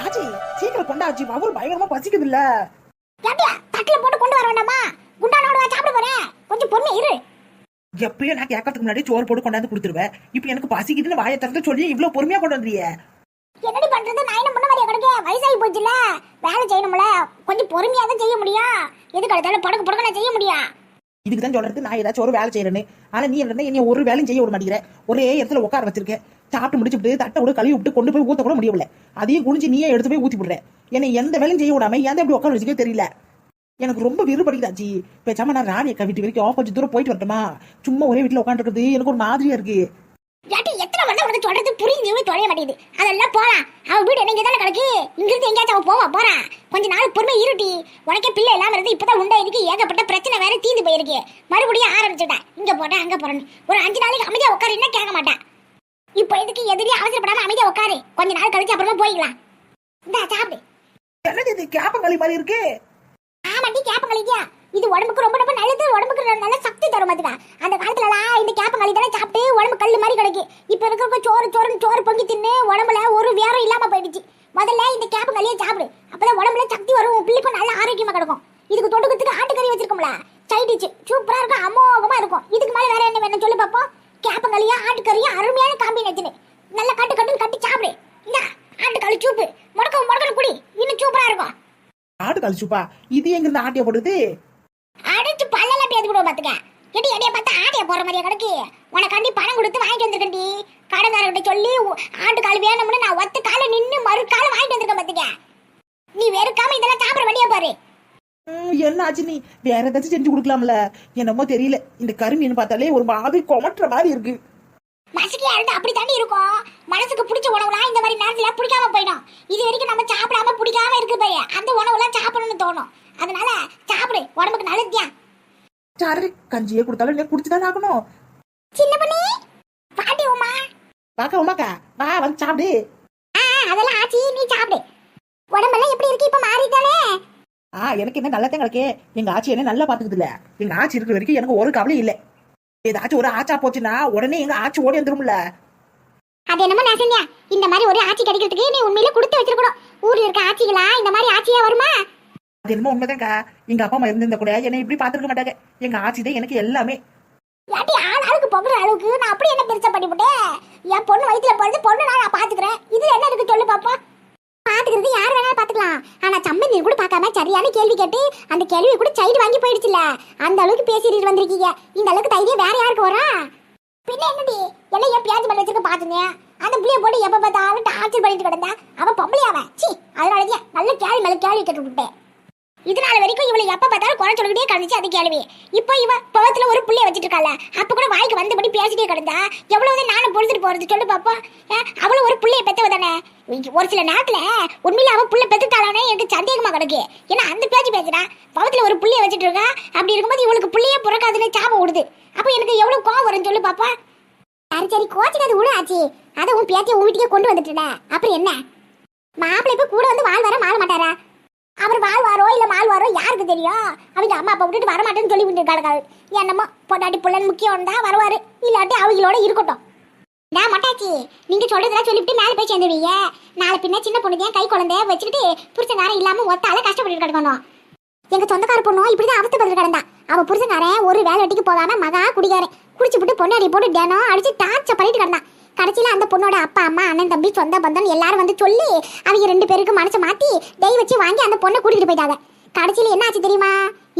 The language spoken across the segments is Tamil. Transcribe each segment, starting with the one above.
ஆச்சி சீக்கிரம் கொண்டாச்சி அவரு பயங்கரமா பசிக்குது இல்ல ஏட்டியா தட்டுல போட்டு கொண்டு வர வேண்டாமா? குண்டானோட சாப்பிட போறேன் கொஞ்சம் பொறுமை இரு. எப்பயும் நான் கேட்கறதுக்கு முன்னாடி சோறு போட்டு கொண்டாந்து கொடுத்துருவேன் இப்ப எனக்கு பசிக்குதுன்னு வாயை திறந்து சொல்லி இவ்வளவு பொறுமையா கொண்டு வந்தியே என்னடி பண்றது? நான் என்ன பண்ண வரைய கிடக்க? வயசாகி போச்சுல வேலை செய்யணும்ல. கொஞ்சம் பொறுமையா தான் செய்ய முடியும் எதுக்கு அடுத்தாலும் படக்கு படக்கு செய்ய முடியும் இதுக்கு தான் சொல்றது நான் ஏதாச்சும் ஒரு வேலை செய்யறேன்னு. ஆனா நீ என்னை ஒரு வேலையும் செய்ய விட மாட்டேங்கிற. ஒரே இடத்துல உட்கார வச்சிருக்கேன். சாப்பிட்டு முடிச்சு விட்டு தட்டை விட கழுவி விட்டு கொண்டு போய் ஊற்ற கூட முடியல அதையும் குனிஞ்சு நீயே எடுத்து போய் ஊற்றி விடுற. என்னை எந்த வேலையும் செய்ய விடாம ஏன் இப்படி உட்கார வச்சுக்கே தெரியல. எனக்கு ரொம்ப விருப்படிக்குதாச்சி பேசாம நான் ராணி அக்கா வீட்டு வரைக்கும் கொஞ்சம் தூரம் போயிட்டு வரட்டுமா? சும்மா ஒரே வீட்டுல உட்காந்துருக்குது எனக்கு ஒரு மாதிரியா இருக்கு. ஏட்டி எத்தனை வந்தா உனக்கு சொல்றது புரிஞ்சு தொலைய மாட்டேங்குது. அதெல்லாம் போலாம் அவன் வீடு என்ன தானே கிடக்கு? இங்கிருந்து எங்கேயாச்சும் அவன் போவா போறான் கொஞ்ச நாள் பொறுமை இருட்டி. உனக்கே பிள்ளை இல்லாம இருந்து இப்பதான் உண்டா இருக்கு? ஏகப்பட்ட பிரச்சனை வேற தீந்து போயிருக்கு. மறுபடியும் ஆரம்பிச்சுட்டேன் இங்க போட்டேன் அங்க போறேன் ஒரு அஞ்சு நாளைக்கு அமைதியா உட்காருன்னா கேட்க மாட்டேன் இப்போ இதுக்கு எதிரி அவசரப்படாம அமைதியா உட்காரு? கொஞ்ச நாள் கழிச்சு அப்புறமா போய்க்கலாம் இந்தா சாப்பிடு. என்னது இது கேப்பங்களி மாதிரி இருக்கு? ஆமாண்டி கேப்பங்களிக்கா இது உடம்புக்கு ரொம்ப ரொம்ப நல்லது உடம்புக்கு நல்ல- சக்தி தரும் அதுக்கா அந்த காலத்துலலாம் இந்த கேப்பங்களி தானே சாப்பிட்டு உடம்பு கல்லு மாதிரி கிடக்கு. இப்ப இருக்கிற சோறு சோறுன்னு சோறு பொங்கி தின்னு உடம்புல ஒரு வேரம் இல்லாம போயிடுச்சு. முதல்ல இந்த கேப்பங்களியே சாப்பிடு. அப்பதான் உடம்புல சக்தி வரும் உன் பிள்ளைக்கும் நல்ல ஆரோக்கியமா கிடக்கும். இதுக்கு தொடுக்கிறதுக்கு ஆட்டுக்கறி வச்சிருக்கோம்ல. சைடிச்சு சூப்பரா இருக்கும் அமோகமா இருக்கும். இதுக்கு மேல வேற என்ன வேணும்? சொல்லு பாப்போம். கேப்பங்களியா ஆட்டுக்கறியும் அருமையான காம்பினேஷன் நல்லா கட்டு கட்டுன்னு கட்டி சாப்பிடு. இந்த ஆட்டுக்கறி சூப்பு. முடக்கம் முடக்கம் குடி. இன்னும் சூப்பரா இருக்கும். ஆடு கழிச்சுப்பா இது எங்க இருந்து ஆட்டிய போடுது? அடிச்சு பல்லெல்லாம் பேத்து கூட பாத்துக்க. எடி எடிய பார்த்தா ஆடிய போற மாதிரியா கிடக்கு. உனக்காண்டி பணம் கொடுத்து வாங்கிட்டு வந்திருக்கேன்டி கடைக்காரர்கிட்ட சொல்லி ஆட்டு கால் வேணும்னு நான் ஒத்த கால நின்னு மறு கால வாங்கிட்டு வந்திருக்கேன் பாத்துக்க. நீ வெறுக்காம இதெல்லாம் சாப்பிட வேண்டிய பாரு. என்ன ஆச்சு நீ? வேற ஏதாச்சும் செஞ்சு கொடுக்கலாம்ல. என்னமோ தெரியல. இந்த கருமீன் பார்த்தாலே ஒரு மாதிரி கொமட்டுற மாதிரி இருக்கு. மசக்கியா இருந்தா அப்படி தாண்டி இருக்கும்? மனசுக்கு பிடிச்ச உணவுலாம் இந்த மாதிரி நேரத்துல பிடிக்காம போயிடும். இது வரைக்கும் நம்ம சாப்பிடாம பிடிக்காம இருக்கு பாரு. அந்த உணவுலாம் சாப்பிடணும்னு தோணும். அதனால சாப்பிடு. உடம்புக்கு நல்லதுயா சரி கஞ்சியே கொடுத்தாலும் நீ குடிச்சுதான் ஆகணும். சின்ன பண்ணி பாட்டி உமா. பாக்க உமாக்கா. வா வந்து சாப்பிடு. அதெல்லாம் ஆச்சி. நீ சாப்பிடு. உடம்பெல்லாம் எப்படி இருக்கு? இப்ப மாறிட்டானே. ஆ எனக்கு என்ன நல்லதான் கிடக்கே எங்க ஆச்சி என்ன நல்லா பாத்துக்குது இல்ல எங்க ஆச்சி இருக்கிற வரைக்கும் எனக்கு ஒரு கவலையும் இல்ல. ஏதாச்சும் ஒரு ஆச்சா போச்சுன்னா உடனே எங்க ஆச்சி ஓடி வந்துரும்ல. அது என்னமோ நசன்யா இந்த மாதிரி ஒரு ஆட்சி கிடைக்கிறதுக்கு நீ உண்மையில கொடுத்து வச்சிருக்கணும். ஊர்ல இருக்க ஆட்சிகளா இந்த மாதிரி ஆட்சியா வருமா? அது என்னமோ உண்மைதான்க்கா. எங்க அப்பா அம்மா இருந்திருந்த கூட என்னை இப்படி பாத்துருக்க மாட்டாங்க. எங்க ஆச்சி தான் எனக்கு எல்லாமே. ஏட்டி ஆள் ஆளுக்கு பொங்குற அளவுக்கு நான் அப்படி என்ன பெருசா பண்ணிவிட்டேன்? என் பொண்ணு வயித்துல பிறந்து பொண்ணு நான் பாத்துக்கிறேன் இதுல என்ன இருக்கு சொல்லு பாப்பா பாத்துக்கிறது யார் வேணாலும் பாத்துக்கலாம். ஆனா சம்பந்தி கூட பார்க்காம சரியான கேள்வி கேட்டு அந்த கேள்வி கூட சைடு வாங்கி போயிடுச்சுல அந்த அளவுக்கு பேசிட்டு வந்திருக்கீங்க. இந்த அளவுக்கு தைரியம் வேற யாருக்கு வரா பின்ன என்னடி? எல்லாம் ஏன் பியாஜ் பண்ணி வச்சிருக்க பாத்துங்க? அந்த புள்ளைய போட்டு எப்ப பார்த்தாலும் டார்ச்சர் பண்ணிட்டு கிடந்தா? அவன் பொம்பளை சி அதனாலதான் நல்ல கேள்வி மேல கேள்வி கேட்டு விட்டேன். இதனால வரைக்கும் இவளை எப்ப பார்த்தாலும் குறை சொல்லிக்கிட்டே கிடந்துச்சு அது கேள்வி. இப்போ இவ பவத்துல ஒரு புள்ளைய வச்சிட்டு இருக்கால அப்ப கூட வாய்க்கு வந்தபடி பேசிட்டே கிடந்தா எவ்வளவு நானும் பொழுதுட்டு போறது சொல்லு பாப்பா. அவளும் ஒரு புள்ளைய பெத்தவ தானே? ஒரு சில நேரத்துல உண்மையில அவ புள்ள பெத்துட்டாளானே எனக்கு சந்தேகமா கிடக்கு. ஏன்னா அந்த பேச்சு பேசுறா. பவத்துல ஒரு புள்ளைய வச்சிட்டு இருக்கா அப்படி இருக்கும்போது இவளுக்கு புள்ளையே பிறக்காதுன்னு சாபம் விடுது அப்ப எனக்கு எவ்வளவு கோவம் வரும் சொல்லு பாப்பா. சரி சரி கோச்சுக்காது விடு ஆச்சு. அதை உன் பேத்தியை உன் வீட்டுக்கே கொண்டு வந்துட்டுல அப்புறம் என்ன? மாப்பிள்ளை இப்ப கூட வந்து வாழ் வர மாற மாட்டாரா? அவர் மால் வரும் யாருக்கு தெரியும்? அவங்க அம்மா அப்பா விட்டுட்டு வரமாட்டேன்னு சொல்லி விட்டுருக்காங்க என்னமோ பொண்டாட்டி புள்ளன் முக்கியம் தான் வருவாரு. இல்லாட்டி அவங்களோட இருக்கட்டும். நான் மட்டாச்சி நீங்க சொல்றதெல்லாம் சொல்லிவிட்டு மேலே போய் சேர்ந்துடுவீங்க. நாளை பின்ன சின்ன பொண்ணுங்க கை குழந்தைய வச்சுக்கிட்டு புருஷங்காரன் இல்லாம ஒத்தால கஷ்டப்பட்டு கிடக்கணும்? எங்க சொந்தக்கார பொண்ணும் இப்படிதான் அவஸ்தைப்பட்டு கிடந்தா. அவ புருஷங்காரன் ஒரு வேலை வெட்டிக்கு போகாம மகா குடியாரு குடிச்சு விட்டு பொண்ணாடி போட்டு டேனோ அடிச்சு டார்ச்சர் பண்ணிட்டு கிடந்தான். கடைசியில் அந்த பொண்ணோட அப்பா அம்மா அண்ணன் தம்பி சொந்த பந்தம் எல்லாரும் வந்து சொல்லி அவங்க ரெண்டு பேருக்கும் மனசை மாத்தி டெய் வச்சு வாங்கி அந்த பொண்ணை கூட்டிட்டு போயிட்டாங்க. கடைசியில என்ன ஆச்சு தெரியுமா?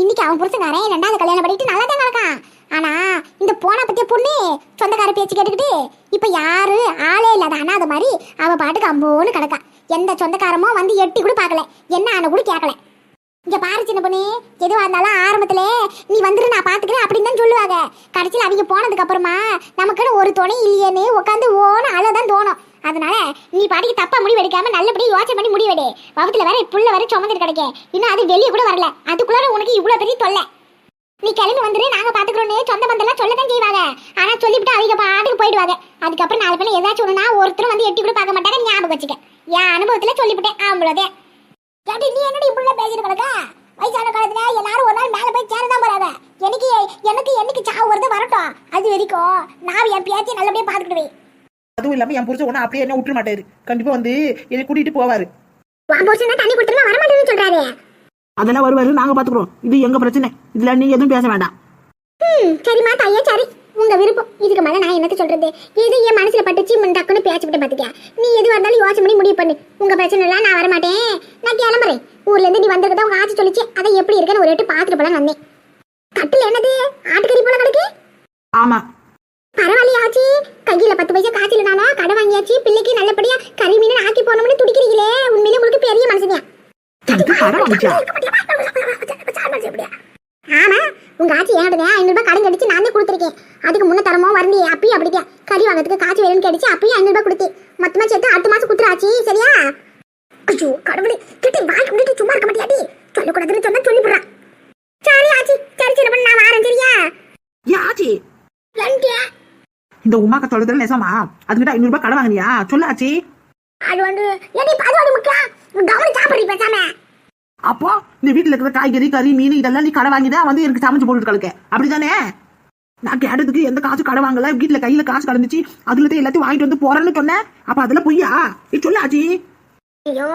இன்னைக்கு அவன் புருஷங்காரன் ரெண்டாவது கல்யாணம் பண்ணிட்டு நல்லா தான் நடக்கான் ஆனா இந்த போன பத்திய பொண்ணு சொந்தக்கார பேச்சு கேட்டுக்கிட்டு இப்ப யாரு? ஆளே இல்லாத அனாத மாதிரி அவ பாட்டுக்கு அம்போன்னு கிடக்கா. எந்த சொந்தக்காரமோ வந்து எட்டி கூட பார்க்கல. என்ன ஆன கூட கேட்கல. இங்க பாரு சின்ன பொண்ணு. எதுவா இருந்தாலும் ஆரம்பத்துல நீ வந்துரு நான் பாத்துக்கிறேன் அப்படின்னு தான் சொல்லுவாங்க. கடைசியில் அவங்க போனதுக்கு அப்புறமா நமக்குன்னு ஒரு துணை இல்லையேன்னு உட்காந்து ஓன அழதான் தோணும். அதனால நீ பாட்டுக்கு தப்பா முடிவு எடுக்காம நல்லபடியா யோசனை பண்ணி முடிவெடு வகுத்துல வேற புள்ள வர சுமந்துட்டு கிடைக்க. இன்னும் அது வெளியே கூட வரல. அதுக்குள்ள உனக்கு இவ்வளவு பெரிய தொல்லை. நீ கிளம்பி வந்துரு நாங்க பாத்துக்கிறோம்னு சொந்த பந்தெல்லாம் சொல்லதான் செய்வாங்க. ஆனா சொல்லிவிட்டு அவங்க பாட்டுக்கு போயிடுவாங்க. அதுக்கப்புறம் நாலு பேரும் ஏதாச்சும் ஒண்ணுனா ஒருத்தரும் வந்து எட்டி கூட பார்க்க மாட்டாங்க ஞாபகம் வச்சுக்க. என் அனுபவத்துல சொல்லிவிட்டேன் அவ்வளோதான் ஏடி நீ என்னடி இப்படி பேசிட்டு கிடக்க? வயசான காலத்துல எல்லாரும் ஒரு நாள் மேல போய் சேரதான் போறாங்க. எனக்கு எனக்கு என்னைக்கு சாவு வருது வரட்டும். அது வரைக்கும் நான் என் பேச்சை நல்லபடியா பாத்துக்கிடுவேன் அதுவும் இல்லாம என் புருஷன் ஒன்னும் அப்படியே என்ன விட்டுற மாட்டாரு. கண்டிப்பா வந்து என்னை கூட்டிட்டு போவாரு. உன் புருஷன் தண்ணி கொடுத்துருமா வரமாட்டேன்னு சொல்றாரு. அதெல்லாம் வருவாரு நாங்க பாத்துக்கிறோம். இது எங்க பிரச்சனை? இதுல நீங்க எதுவும் பேச வேண்டாம். ம் சரிம்மா தாயே சரி. உங்க விருப்பம். இதுக்கு மேல நான் என்னத்த சொல்றது? எது என் மனசுல பட்டுச்சு டக்குன்னு பேசிவிட்டு பாத்துக்க நீ எதுவா இருந்தாலும் யோசனை பண்ணி முடிவு பண்ணு. உங்க பிரச்சனை எல்லாம் நான் வரமாட்டேன். நான் கிளம்புறேன். ஊர்ல இருந்து நீ வந்திருக்கதா உங்க ஆச்சி சொல்லிச்சு. அதை எப்படி இருக்குன்னு ஒரு எட்டு பாத்துட்டு போலாம் வந்தேன். தட்டுல என்னது? ஆட்டுக்கறி போல கிடக்கு. ஆமா. பரவாயில்லையா ஆச்சி. கையில பத்து பைசா காய்ச்சல நானா கடை வாங்கியாச்சு. பிள்ளைக்கு நல்லபடியா கறி மீன் ஆக்கி போனோம்னு துடிக்கிறீங்களே. உண்மையிலே உங்களுக்கு பெரிய மனசுதான் அதுக்கு கடை வாங்கிச்சா ஆமா உங்க ஆச்சி ஏன்டுங்க ஐநூறு ரூபாய் கடன் கடிச்சு நானே கொடுத்துருக்கேன் அதுக்கு வரண்டி அப்பயும் அப்படிக்கா கறி வாங்குறதுக்கு காய்ச்சி வேணும்னு கடிச்சு அப்பயும் ஐநூறு ரூபாய் கொடுத்தேன். மொத்தமா சேர்த்து அடுத்த மாசம் குத்துறாச்சி சரியா? ஐயோ கடவுளே கிட்டி வாய் குடிட்டு சும்மா இருக்க மாட்டியாடி? சொல்லக்கூடாதுன்னு சொன்னா சொல்லிவிடுறான். சரி ஆச்சி சரி பண்ண நான் வரேன் சரியா? யாச்சி என்கிட்ட? இந்த உமாக்க சொல்றதுல நெசமா? அதுக்கிட்ட ஐநூறு ரூபாய் கடை வாங்கினியா? சொல்லாச்சி அது வந்து எடி பாதுகாடு முக்கியம்? கவனம் சாப்பிடுறீ பேசாம. அப்போ இந்த வீட்டுல இருக்கிற காய்கறி கறி மீன் இதெல்லாம் நீ கடை வாங்கி தான் வந்து எனக்கு சமைச்சு போட்டு கலக்க. அப்படிதானே நான் கேட்டதுக்கு எந்த காசு கடை வாங்கல? வீட்டுல கையில காசு கடந்துச்சு. அதுல தான் எல்லாத்தையும் வாங்கிட்டு வந்து போறேன்னு சொன்னேன். அப்ப அதெல்லாம் பொய்யா? நீ சொல்லாச்சி. ஐயோ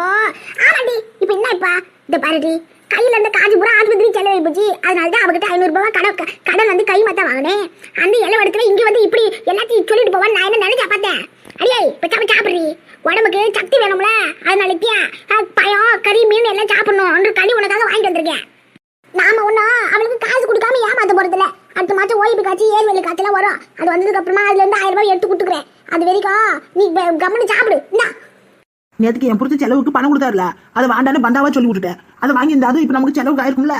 ஆமாடி. இப்ப என்ன இப்ப. இந்த பாருடி. கையில இருந்த காசு பூரா ஆஸ்பத்திரி செலவு போச்சு. அதனால தான் அவகிட்ட ஐநூறு ரூபாய் கடன் கடன் வந்து கை மத்த வாங்கினேன். அந்த இளவடத்துல இங்க வந்து இப்படி எல்லாத்தையும் சொல்லிட்டு போவான்னு நான் என்ன நினைச்சா பார்த்தேன்? அடியே பேசாம சாப்பிடுறி? உடம்புக்கு சக்தி வேணும்ல? அதனால இப்பயா? பயம் கறி மீன் எல்லாம் சாப்பிடணும். கனி உனக்காக வாங்கிட்டு வந்திருக்கேன். நாம ஒன்னும் அவளுக்கு ஏமாத்த போறதில்ல அடுத்த மாசம் ஓய்வு காய்ச்சி ஏழு வேலை காய்ச்சலாம் வரும். அது வந்ததுக்கு அப்புறமா அதுல இருந்து ஆயிரம் ரூபாய் எடுத்து கொடுத்துக்கிறேன். அது வரைக்கும் நீ ப- கம்முனு சாப்பிடு. இந்தா. நேத்துக்கு என் புரிச்ச செலவுக்கு பணம் கொடுத்தாருல. அதை வாண்டான்னு பந்தாவா சொல்லி விட்டுட்டேன். அதை வாங்கி இருந்தாது இப்ப நமக்கு செலவுக்கு ஆயிருக்கும்ல.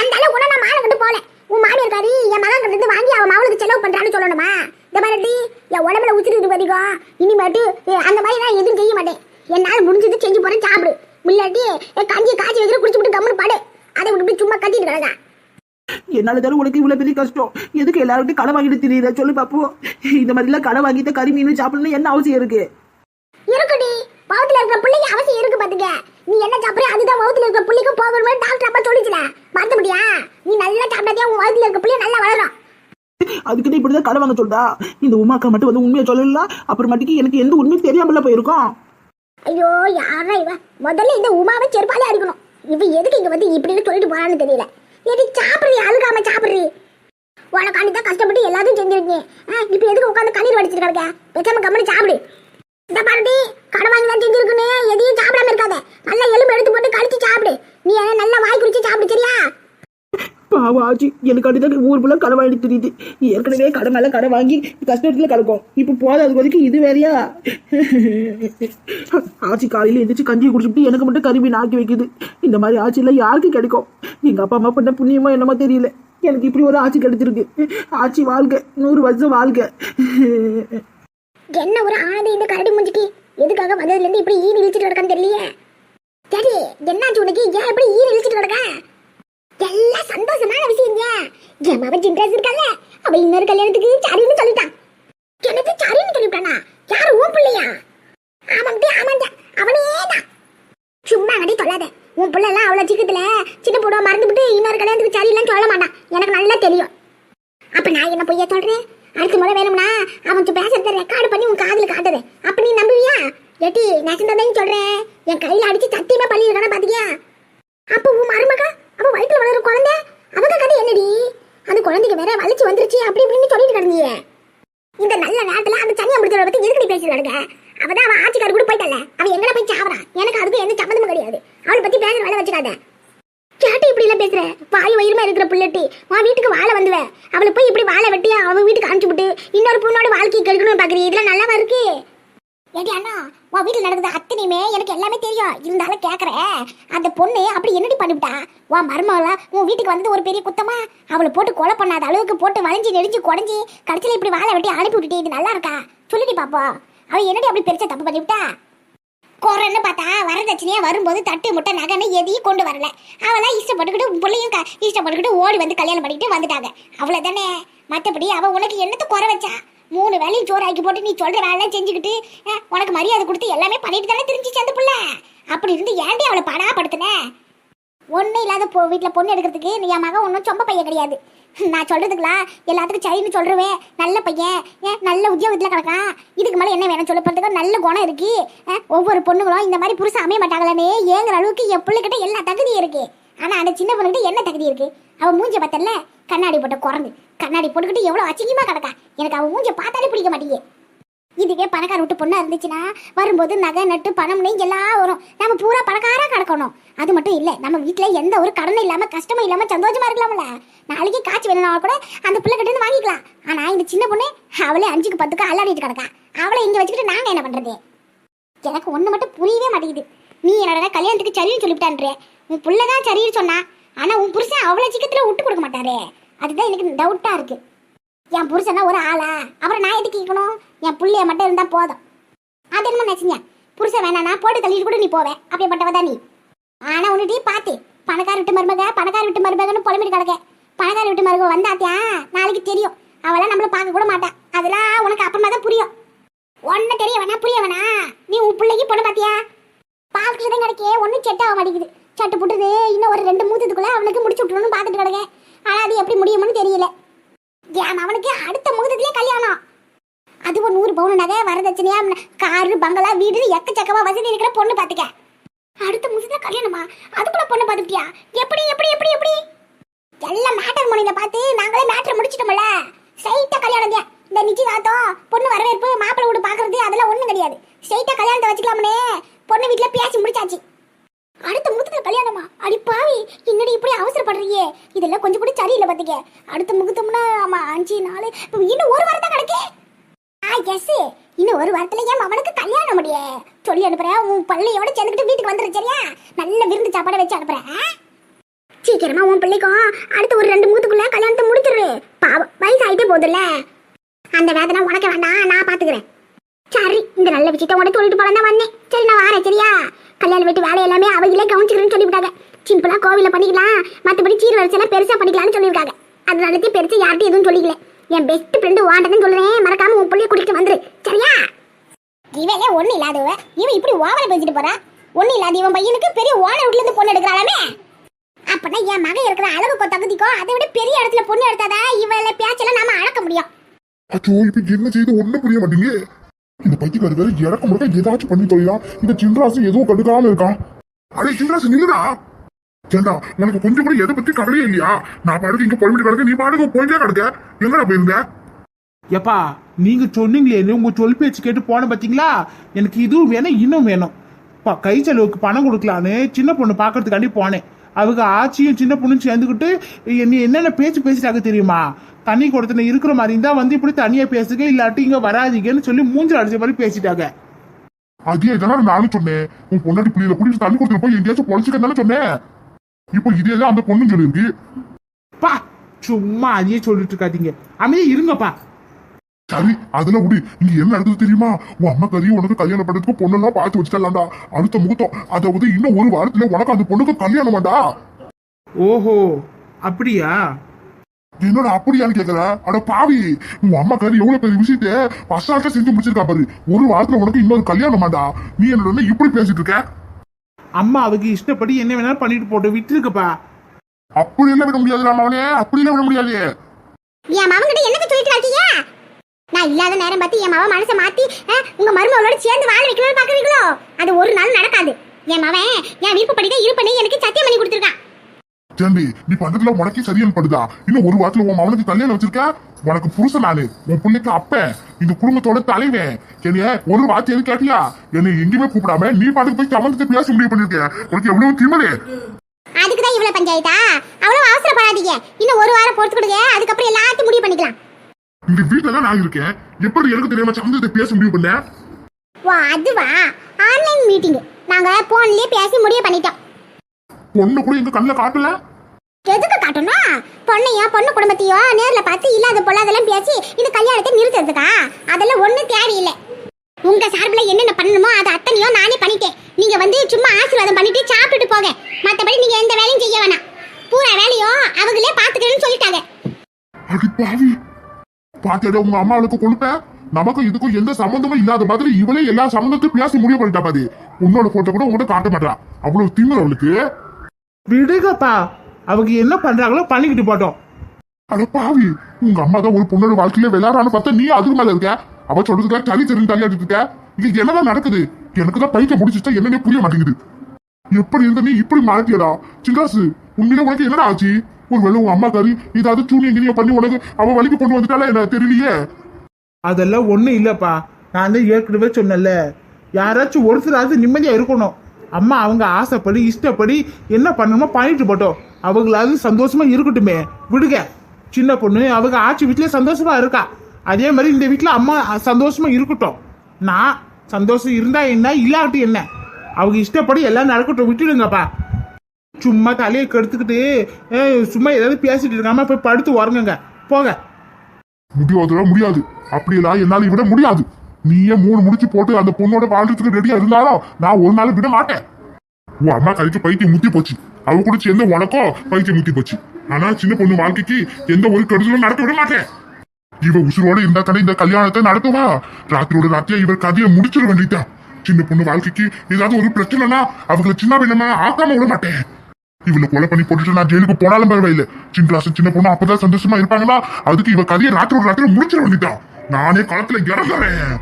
அந்த அளவு கூட நான் மானம் கட்டு போல உன் மாமியார் காரி என் மகன் கிட்ட இருந்து வாங்கி அவன் மகளுக்கு செலவு பண்றான்னு சொல்லணுமா? இந்த மாதிரி என் உடம்புல உச்சிருக்கு பதிக்கோ இனிமேட்டு அந்த மாதிரி நான் எதுவும் செய்ய மாட்டேன். என்னால முடிஞ்சது செஞ்சு போறேன் சாப்பிடு. முன்னாடி கஞ்சி காய்ச்சி வைக்கிற குடிச்சு விட்டு கம்முன்னு பாடு. அதை விட்டு சும்மா கத்திட்டு கிடக்கா என்னால தானே உனக்கு இவ்வளவு பெரிய கஷ்டம்? எதுக்கு எல்லார்கிட்டையும் கடை வாங்கிட்டு திரியிற? சொல்லு பாப்போம். இந்த மாதிரி எல்லாம் கடை வாங்கிட்டு கறி மீன் சாப்பிடணும்னு என்ன அவசியம் இருக்கு? இருக்குடி வவுத்துல இருக்கிற பிள்ளைக்கு அவசியம் இருக்கு பாத்துக்க. நீ என்ன சாப்பிடுற? அதுதான் வவுத்துல இருக்கிற பிள்ளைக்கும் போகணும்னு டாக்டர் அப்பா சொல்லிச்சுல. மறந்து முடியா? நீ நல்லா சாப்பிட்டாதே உன் வவுத்துல இருக்க பிள்ளை நல்லா வளரும். அதுக்கிட்ட இப்படிதான் கடை வாங்க சொல்றா. இந்த உமாக்கா மட்டும் வந்து உண்மையை சொல்லலாம் அப்புறமாட்டிக்கு எனக்கு எந்த உண்மையும் தெரியாமல போயிருக்கோம் ஐயோ யாரா இவ? முதல்ல இந்த உமாவை செருப்பாலே அடிக்கணும். இவ எதுக்கு இங்க வந்து இப்படின்னு சொல்லிட்டு போறான்னு தெரியல. எது சாப்பிடுறீ சாப்பிடுறீ உனக்காண்டி தான் கஷ்டப்பட்டு எல்லாத்தையும் செஞ்சிருக்கேன் இப்போ இப்ப எதுக்கு உட்காந்து கண்ணீர் வடிச்சிட்டு கிடக்க? பேசாம கம்மனி சாப்பிடு. இந்த பாருடி கடை வாங்கி தான் செஞ்சிருக்குன்னு எதையும் சாப்பிடாம இருக்காத. நல்லா எலும்பு எடுத்து போட்டு கடிச்சு சாப்பிடு. நீ நல்லா வாய் குடிச்சு சாப்பிடு சரியா? பாவம் ஆச்சு எனக்கு அப்படிதான் ஊர் ஃபுல்லாக கடை வாங்கி தெரியுது. ஏற்கனவே கடை மேல கடை வாங்கி கஷ்டத்துல கிடக்கும். இப்போ போதாது வரைக்கும் இது வேறையா? ஆச்சி காலையில எந்திரிச்சு கஞ்சி குடிச்சுட்டு எனக்கு மட்டும் கருமீன் ஆக்கி வைக்குது. இந்த மாதிரி ஆட்சியெல்லாம் யாருக்கு கிடைக்கும்? எங்க அப்பா அம்மா பண்ண புண்ணியமா என்னமோ தெரியல. எனக்கு இப்படி ஒரு ஆட்சி கிடைச்சிருக்கு. ஆட்சி வாழ்க நூறு வருஷம் வாழ்க என்ன ஒரு ஆனது இந்த கரடி முடிஞ்சிட்டு எதுக்காக வந்ததுல இருந்து இப்படி ஈ இழிச்சிட்டு கிடக்கான்னு தெரியலையே? சரி என்னாச்சு உனக்கு? ஏன் இப்படி ஈ இழிச்சிட்டு கிடக்க? எல்லாம் சந்தோஷமான விஷயம் என் மகன் சின்ராஸ் இருக்கல்ல? அவ இன்னொரு கல்யாணத்துக்கு சரின்னு சொல்லிட்டான். எனக்கு சரின்னு சொல்லிவிட்டானா? யாரு உன் பிள்ளையா? ஆமாம் ஆமாண்டா அவனே தான் சும்மா நடி சொல்லாத. உன் பிள்ளை எல்லாம் அவ்வளவு சீக்கிரத்துல சின்ன போடுவா மறந்துவிட்டு இன்னொரு கல்யாணத்துக்கு சரியில்லைன்னு சொல்ல மாட்டான். எனக்கு நல்லா தெரியும். அப்ப நான் என்ன பொய்யா சொல்றேன்? அடுத்த முறை வேணும்னா அவன் பேசுறத ரெக்கார்டு பண்ணி உன் காதுல காட்டுறேன். அப்ப நீ நம்புவியா? ஏட்டி நெசந்ததையும் சொல்றேன். என் கையில அடிச்சு சத்தியமா பண்ணிருக்கான பாத்தியா? அப்ப உன் மருமக அவ வயிற்றுல வளர குழந்தை? அவங்க கதை என்னடி? அந்த குழந்தைக்கு வேற வலிச்சு வந்துருச்சு அப்படி இப்படின்னு சொல்லிட்டு கிடந்தீங்க இந்த நல்ல நேரத்துல அந்த சனியை முடிச்சவரை பத்தி எதுக்கு நீ பேசி நடக்க அவதான் அவன் ஆட்சிக்காரர் கூட போயிட்டல அவன் எங்கட போய் சாவறான்? எனக்கு அதுக்கு எந்த சம்மந்தமும் கிடையாது. அவனை பத்தி பேசுற வேலை வச்சுக்காத. கேட்டு இப்படி எல்லாம் பேசுற? வாய் வயிறுமா இருக்கிற புள்ளட்டி. உன் வீட்டுக்கு வாழை வந்துவேன் அவளை போய் இப்படி வாழை வெட்டி அவன் வீட்டுக்கு அனுப்பிச்சு விட்டு இன்னொரு பொண்ணோட வாழ்க்கையை கெடுக்கணும்னு பாக்குறீ? இதெல்லாம் நல்லாவா இருக்கு? ஏடி அண்ணா உன் வீட்டுல நடக்குது அத்தனையுமே எனக்கு எல்லாமே தெரியும். இருந்தாலும் கேட்குறேன் அந்த பொண்ணு அப்படி என்னடி பண்ணிவிட்டா? உன் மருமகளா உன் வீட்டுக்கு வந்தது ஒரு பெரிய குத்தமா? அவளை போட்டு கொலை பண்ணாத அளவுக்கு போட்டு வளைஞ்சி நெடிஞ்சு குடஞ்சி கடைசியில் இப்படி வாழை வெட்டி அனுப்பி விட்டுட்டு இது நல்லா இருக்கா? சொல்லிட்டு பாப்போம். அவ என்னடி அப்படி பெருசா தப்பு பண்ணிவிட்டா குறைன்னு பார்த்தா வரதட்சணையா வரும்போது தட்டு முட்டை நகைன்னு எதையும் கொண்டு வரல. அவளாம் இஷ்டப்பட்டுக்கிட்டு பிள்ளையும் க- இஷ்டப்பட்டுக்கிட்டு ஓடி வந்து கல்யாணம் பண்ணிக்கிட்டு வந்துட்டாங்க. அவ்வளோதானே மற்றபடி அவள் உனக்கு என்னத்தை குறை வச்சா? மூணு வேலையும் சோறு ஆக்கி போட்டு நீ சொல்கிற வேலை செஞ்சுக்கிட்டு உனக்கு மரியாதை கொடுத்து எல்லாமே பண்ணிட்டு தானே தெரிஞ்சிச்சு அந்த புள்ள? அப்படி இருந்து ஏன்டி அவளை படாப்படுத்தின? ஒன்றும் இல்லாத பொ வீட்டில் பொண்ணு எடுக்கிறதுக்கு நீ என் மகன் ஒன்றும் சொம்ப பையன் கிடையாது. நான் சொல்றதுக்குலாம் எல்லாத்துக்கும் சரின்னு சொல்றவே நல்ல பையன். ஏன் நல்ல உத்தியோகத்தில் கிடக்கான். இதுக்கு மேலே என்ன வேணும் சொல்லப்படுறதுக்கு போறதுக்கு நல்ல குணம் இருக்கு. ஒவ்வொரு பொண்ணுங்களும் இந்த மாதிரி புருஷன் அமைய மாட்டாங்களே ஏங்குற அளவுக்கு என் பிள்ளைகிட்ட எல்லா தகுதியும் இருக்கு. ஆனால் அந்த சின்ன பொண்ணுகிட்ட என்ன தகுதி இருக்கு? அவன் மூஞ்ச பார்த்தல கண்ணாடி போட்ட குரங்கு. கண்ணாடி போட்டுக்கிட்டு எவ்வளோ அச்சிங்கமாக கிடக்கா. எனக்கு அவன் மூஞ்ச பார்த்தாலே பிடிக்க மாட்டேங்குது. இதுக்கே பணக்கார விட்டு பொண்ணாக இருந்துச்சுன்னா வரும்போது நகை நட்டு பணம்னு எல்லாம் வரும். நம்ம பூரா பணக்காரா கிடக்கணும். அது மட்டும் இல்லை நம்ம வீட்டில் எந்த ஒரு கடனும் இல்லாமல் கஷ்டமும் இல்லாமல் சந்தோஷமா இருக்கலாம்ல. நாளைக்கு காய்ச்சி வேணும்னா கூட அந்த பிள்ளை இருந்து வாங்கிக்கலாம். ஆனால் இந்த சின்ன பொண்ணு அவளே அஞ்சுக்கு பத்துக்கு அல்லாடிட்டு கிடக்கா. அவளை இங்கே வச்சுக்கிட்டு நாங்கள் என்ன பண்ணுறது எனக்கு ஒன்று மட்டும் புரியவே மாட்டேங்குது. நீ என்னோட கல்யாணத்துக்கு சரின்னு சொல்லிவிட்டான்றே. உன் பிள்ளை தான் சரின்னு சொன்னா ஆனால் உன் புருஷன் அவ்வளோ சீக்கிரத்தில் விட்டு கொடுக்க மாட்டாரே. அதுதான் எனக்கு டவுட்டாக இருக்கு. என் புருஷனா ஒரு ஆளா? அப்புறம் நான் எதுக்கு கேட்கணும்? என் பிள்ளைய மட்டும் இருந்தா போதும். அது என்ன நினைச்சீங்க. புருஷன் வேணானா போட்டு தள்ளிட்டு கூட நீ போவேன் அப்படிப்பட்டவ தான் நீ. ஆனா உன்னிட்டே பாத்து. பணக்கார விட்டு மருமக பணக்கார விட்டு மருமகன்னு புலம்பிட்டு கிடக்க. பணக்கார விட்டு மருமக வந்தாத்தியா? நாளைக்கு தெரியும். அவளாம் நம்மள பார்க்க கூட மாட்டான் அதெல்லாம் உனக்கு அப்புறமா தான் புரியும். ஒன்னு தெரிய வேணா புரிய வேணா நீ உன் பிள்ளைக்கு பொண்ணு பாத்தியா? பால் கிருதம் கிடைக்கே ஒன்னும் செட் ஆக மாட்டேங்குது. சட்டு புட்டுது. இன்னும் ஒரு ரெண்டு மூத்தத்துக்குள்ள அவனுக்கு முடிச்சு விட்டுருன்னு பார்த்துட்டு கிடக்க. ஆனா அது எப்படி முடியும்னு தெரியல. ஏன் அவனுக்கு அடுத்த முகூர்த்தத்திலே கல்யாணம். அதுவும் நூறு பவுன் நகை வரதட்சணையா காரு பங்களா வீடு எக்கச்சக்கமா வசதி இருக்கிற பொண்ணு பாத்துக்க. அடுத்த முகூர்த்தத்துல கல்யாணமா? அதுக்குள்ள பொண்ணு பாத்துட்டியா எப்படி எப்படி எப்படி எப்படி? எல்லாம் மேட்டர் மொழியில பார்த்து நாங்களே மேட்டர் முடிச்சிட்டோம்ல. ஸ்ட்ரைட்டா கல்யாணம் தான் இந்த நிச்சயதார்த்தம் பொண்ணு வரவேற்பு மாப்பிள்ளை வீடு பாக்குறது அதெல்லாம் ஒண்ணும் கிடையாது. ஸ்ட்ரைட்டா கல்யாணத்தை வச்சுக்கலாம்னே. பொண்ணு வீட்டுல பேசி முடிச்சாச்சு. அடுத்த முகூர்த்தத்துல கல்யாணமா? அடி பாவி என்னடி இப்படி அவசரப்படுறியே இதெல்லாம் கொஞ்சம் கூட சரியில்லை பாத்துக்க அடுத்த முகூர்த்தம்னா ஆமா அஞ்சு நாலு இன்னும் ஒரு வாரம் தான் கிடக்கு. ஆ எஸ் இன்னும் ஒரு வாரத்துல ஏன் அவனுக்கு கல்யாணம் முடிய? சொல்லி அனுப்புறேன் உன் பள்ளியோட சேர்ந்துக்கிட்டு வீட்டுக்கு வந்துரு சரியா? நல்ல விருந்து சாப்பாடை வச்சு அனுப்புறேன். சீக்கிரமா உன் பிள்ளைக்கும் அடுத்த ஒரு ரெண்டு முகத்துக்குள்ள கல்யாணத்தை முடிச்சிரு. பாவம் வயசு போதும்ல. போகுதுல்ல அந்த வேதனை உனக்கு வேண்டாம் நான் பாத்துக்கிறேன். சரி இந்த நல்ல விஷயத்த உடனே சொல்லிட்டு போலாம் வந்தேன். சரி நான் வரேன் சரியா? கல்யாணம் வீட்டு வேலை எல்லாமே அவங்களே கவனிச்சுக்கிறேன்னு சொல்லிவிட்டாங்க. சிம்பிளா கோவில பண்ணிக்கலாம். மற்றபடி சீர் வரிசையெல்லாம் பெருசா பண்ணிக்கலாம்னு சொல்லியிருக்காங்க. அது நல்லதே பெருசா யார்ட்டும் எதுவும் சொல்லிக்கல. என் பெஸ்ட் ஃப்ரெண்டு வாண்டதுன்னு சொல்றேன். மறக்காம உன் பிள்ளைய கூட்டிட்டு வந்துரு. சரியா? இவன் ஏன் ஒண்ணு இல்லாதவ? இவன் இப்படி ஓவர பேசிட்டு போறா? ஒண்ணு இல்லாத இவன் பையனுக்கு பெரிய ஓனர் வீட்ல இருந்து பொண்ணு எடுக்கிறாளே அப்பனா என் மகன் இருக்கிற அளவுக்கு தகுதிக்கோ அதை விட பெரிய இடத்துல பொண்ணு எடுத்தாதான் இவள பேச்செல்லாம் நாம அளக்க முடியும். அச்சோ இப்ப என்ன செய்து? ஒண்ணும் புரிய மாட்டீங்க இந்த பைத்தியக்காரி வேற இறக்க முறைக்க ஏதாச்சும் பண்ணி தொழிலாம் இந்த சின்ராசு எதுவும் கண்டுக்காம இருக்கான் அடே சின்ராசு நில்லுடா. ஏண்டா உனக்கு கொஞ்சம் கூட எதை பத்தி கவலையே இல்லையா? நான் பாடுக்கு இங்க போயிட்டு கிடக்க நீ பாடுக்கு போயிட்டே கிடக்க. எங்கடா போயிருந்த? எப்பா நீங்க சொன்னீங்களே உங்க சொல் பேச்சு கேட்டு போன பாத்தீங்களா? எனக்கு இதுவும் வேணும் இன்னும் வேணும். கை செலவுக்கு பணம் கொடுக்கலான்னு சின்ன பொண்ணு பாக்குறதுக்காண்டி போனேன். அவங்க ஆச்சியும் சின்ன பொண்ணும் சேர்ந்துக்கிட்டு என்ன என்னென்ன பேச்சு பேசிட்டாங்க தெரியுமா? தண்ணி கொடுத்தன இருக்கிற மாதிரி இருந்தா வந்து இப்படி தனியா பேசுங்க இல்லாட்டி இங்க வராதீங்கன்னு சொல்லி மூஞ்சில் அடிச்ச மாதிரி பேசிட்டாங்க. அதே இதெல்லாம் நானும் சொன்னேன் உன் பொண்டாட்டி புள்ளியில குடிச்சு தண்ணி கொடுத்துட்டு போய் எங்கேயாச்சும் பொழைச்சிக்கன்னு சொன்னேன். இப்போ இதே தான் அந்த பொண்ணு சொல்லியிருக்கு பா சும்மா அதையே சொல்லிட்டு இருக்காதீங்க. அமைதியா இருங்கப்பா. சரி அதுல விடு இங்க என்ன நடக்குது தெரியுமா? உன் அம்மா கறி உனக்கு கல்யாணம் பண்றதுக்கு பொண்ணெல்லாம் பார்த்து வச்சுக்கலாம்டா அடுத்த முகூர்த்தம் அதாவது இன்னும் ஒரு வாரத்துல உனக்கு அந்த பொண்ணுக்கு கல்யாணமாடா ஓஹோ அப்படியா? என்னோட அப்படியான்னு கேக்குற? அட பாவி உன் அம்மா கறி எவ்வளவு பெரிய விஷயத்த பசாக்க செஞ்சு முடிச்சிருக்கா பாரு. ஒரு வாரத்துல உனக்கு இன்னொரு கல்யாணமாடா நீ என்னோட இப்படி பேசிட்டு இருக்க? அம்மா அவங்க இஷ்டப்படி என்ன வேணாலும் பண்ணிட்டு போட்டு விட்டுருக்கப்பா அப்படி எல்லாம் விட முடியாது அவனே அப்படி எல்லாம் விட முடியாது. என் கிட்ட என்னத்த சொல்லிட்டு இருக்கீங்க நான் இல்லாத நேரம் பார்த்து என் மவன் மனசை மாத்தி அஹ், உங்க மருமகளோட சேர்ந்து வாழ வைக்கணும்னு பாக்குறீங்களோ அது ஒரு நாள் நடக்காது. என் மவன் என் விருப்பப்படிதான் இருப்பேன்னு எனக்கு சத்தியம் பண்ணி கொடுத்துருக்கான் சேண்டி நீ பண்றதுல உனக்கே சரியான படுதா இன்னும் ஒரு வாரத்துல உன் மவனுக்கு கல்யாணம் வச்சிருக்க? உனக்கு புருஷன் நானு உன் பிள்ளைக்கு அப்பன் இந்த குடும்பத்தோட தலைவன். என்னைய ஒரு வார்த்தை எது கேட்டியா? என்னை எங்கேயுமே கூப்பிடாம நீ பாட்டுக்கு போய் சமந்தத்தை பேச முடிவு பண்ணிருக்க. உனக்கு எவ்வளவு திமிரு? அதுக்கு தான் இவ்வளவு பஞ்சாயத்தா? அவ்வளவு அவசரப்படாதீங்க. இன்னும் ஒரு வாரம் பொறுத்து கொடுங்க அதுக்கப்புறம் எல்லாத்தையும் முடிவு பண்ணிக்கலாம். இந்த வீட்டுல தான் நான் இருக்கேன். எப்படி எனக்கு தெரியாம சமந்தத்தை பேச முடிவு பண்ண வா அதுவா ஆன்லைன் மீட்டிங் நாங்க போன்லயே பேசி முடிவு பண்ணிட்டோம். பொண்ணு கூட எங்க கண்ணுல காட்டல? எதுக்கு காட்டணும்? பொண்ணையும் பொண்ணு குடும்பத்தையும் நேர்ல பார்த்து இல்லாத பொல்லாதெல்லாம் பேசி இந்த கல்யாணத்தை நிறுத்துறதுக்கா? அதெல்லாம் ஒண்ணும் தேவையில்லை. உங்க சார்பில் என்னென்ன பண்ணணுமோ அது அத்தனையும் நானே பண்ணிட்டேன். நீங்க வந்து சும்மா ஆசீர்வாதம் பண்ணிட்டு சாப்பிட்டுட்டு போங்க. மத்தபடி நீங்க எந்த வேலையும் செய்ய வேணாம். பூரா வேலையும் அவங்களே பாத்துக்கிறேன்னு சொல்லிட்டாங்க. பாத்தியாடா உங்க அம்மாவுக்கு கொழுப்ப நமக்கும் இதுக்கும் எந்த சம்பந்தமும் இல்லாத மாதிரி இவளே எல்லா சம்பந்தத்தையும் பேசி முடிவு பண்ணிட்டா பாதி உன்னோட போட்டோ கூட உங்கள்கிட்ட காட்ட மாட்டா. அவ்வளவு திமிரு அவளுக்கு. விடுங்கப்பா. அவங்க என்ன பண்றாங்களோ பண்ணிக்கிட்டு போட்டோம். அட பாவி உங்க அம்மா தான் ஒரு பொண்ணோட வாழ்க்கையில விளையாடான்னு பார்த்தா நீ அதுக்கு மேல இருக்க? அவ சொல்றதுக்கு தனி தெரிஞ்சு தலையாடிட்டு இருக்க? இங்க என்னதான் நடக்குது? எனக்கு தான் பைக்க முடிச்சுட்டா என்னன்னே புரிய மாட்டேங்குது. எப்படி இருந்த நீ இப்படி மாட்டியடா சிங்காசு உண்மையில உனக்கு என்னடா ஆச்சு? ஒருவேளை உங்க அம்மா கறி ஏதாவது சூனியம் கிரியம் பண்ணி உனக்கு அவ வலிக்கு கொண்டு வந்துட்டால எனக்கு தெரியலையே? அதெல்லாம் ஒண்ணும் இல்லப்பா. நான் தான் ஏற்கனவே சொன்னேன்ல. யாராச்சும் ஒருத்தராவது நிம்மதியா இருக்கணும். அம்மா அவங்க ஆசைப்படி இஷ்டப்படி என்ன பண்ணணுமோ பண்ணிட்டு போட்டோம். அவங்களாவது சந்தோஷமா இருக்கட்டுமே. விடுங்க. சின்ன பொண்ணு அவங்க ஆட்சி வீட்லயே சந்தோஷமா இருக்கா? அதே மாதிரி இந்த வீட்டில் அம்மா சந்தோஷமா இருக்கட்டும். நான் சந்தோஷம் இருந்தா என்ன இல்லாட்டி என்ன? அவங்க இஷ்டப்படி எல்லாம் நடக்கட்டும். விட்டுடுங்கப்பா. சும்மா தலையை கெடுத்துக்கிட்டு சும்மா ஏதாவது பேசிட்டு இருக்காம போய் படுத்து உறங்குங்க. போங்க. முடியாதுடா முடியாது. அப்படியெல்லாம் என்னால விட முடியாது. நீயே மூணு முடிச்சு போட்டு அந்த பொண்ணோட வாழ்றதுக்கு ரெடியா இருந்தாலும் நான் ஒரு நாள் விட மாட்டேன். உன் அம்மா கழிச்சு பைத்தியம் முத்தி போச்சு. அவ கூட சேர்ந்து உனக்கோ பைத்தியம் முத்தி போச்சு. ஆனா சின்ன பொண்ணு வாழ்க்கைக்கு எந்த ஒரு கெடுதலும் நடத்த விட மாட்டேன். இவ உசுரோட இருந்தா தானே இந்த கல்யாணத்தை நடத்துவா? ராத்திரோட ராத்திரியா இவர் கதையை முடிச்சிட வேண்டியதான் சின்ன பொண்ணு வாழ்க்கைக்கு ஏதாவது ஒரு பிரச்சனைனா அவங்களை சின்ன பின்னமா ஆக்காம விட மாட்டேன். இவளை கொலை பண்ணி போட்டுட்டு நான் ஜெயிலுக்கு போனாலும் பரவாயில்ல. சின்ன சின்ன பொண்ணு அப்பதான் சந்தோஷமா இருப்பாங்களா? அதுக்கு இவ கதையை ராத்திரி ராத்திரி முடிச்சிட வேண்டிதான் நானே களத்துல இறங்குறேன்.